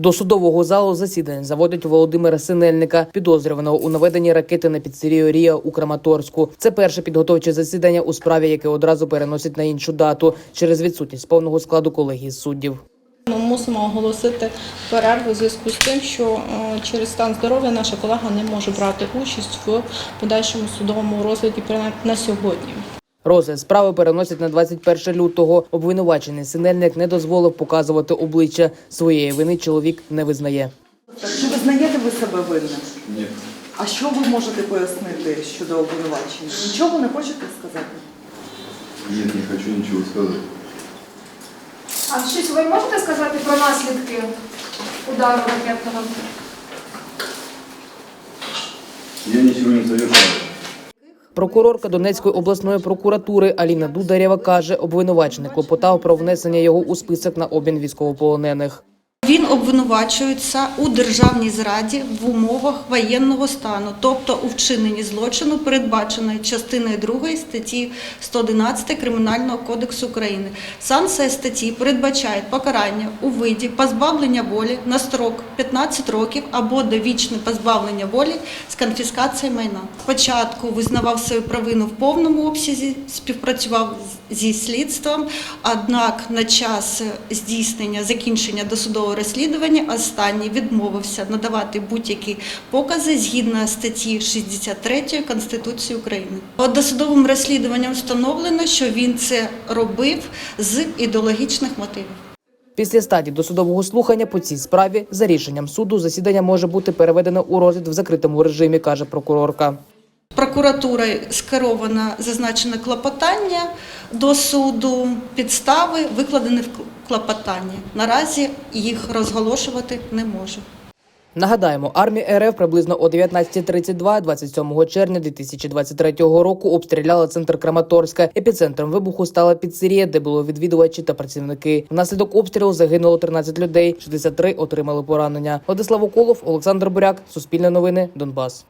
До судового залу засідань заводять Володимира Синельника, підозрюваного у наведенні ракети на піцерію Рія у Краматорську. Це перше підготовче засідання у справі, яке одразу переносять на іншу дату через відсутність повного складу колегії суддів. Ми мусимо оголосити перерву у зв'язку з тим, що е, через стан здоров'я наша колега не може брати участь в подальшому судовому розгляді принаймні на сьогодні. Розгляд справи переносять на 21 лютого. Обвинувачений Синельник не дозволив показувати обличчя своєї вини. Чоловік не визнає. Чи визнаєте ви себе винним? Ні. А що ви можете пояснити щодо обвинувачення? Нічого не хочете сказати? Нет, не хочу ничего сказать. А щось ви можете сказати про наслідки удару ракетного? Я ничего не совершал. Прокурорка Донецької обласної прокуратури Аліна Дударєва каже, обвинувачений клопотав про внесення його у список на обмін військовополонених. Він обвинувачується у державній зраді в умовах воєнного стану, тобто у вчиненні злочину, передбаченої частиною 2 статті 111 Кримінального кодексу України. Санкція статті передбачає покарання у виді позбавлення волі на строк 15 років або довічне позбавлення волі з конфіскацією майна. Спочатку визнавав свою провину в повному обсязі, співпрацював зі слідством, однак на час здійснення закінчення досудового розслідування останній відмовився надавати будь-які покази згідно статті 63 Конституції України. От Досудовим розслідуванням встановлено, що він це робив з ідеологічних мотивів. Після стадії досудового слухання по цій справі за рішенням суду засідання може бути переведено у розгляд в закритому режимі, каже прокурорка. Прокуратурою скеровано зазначене клопотання до суду, підстави викладені в клопотанні. Наразі їх розголошувати не можу. Нагадаємо, армія РФ приблизно о 19.32 27 червня 2023 року обстріляла центр Краматорська. Епіцентром вибуху стала піцерія, де було відвідувачі та працівники. Внаслідок обстрілу загинуло 13 людей, 63 отримали поранення. Владислав Уколов, Олександр Буряк, Суспільне новини, Донбас.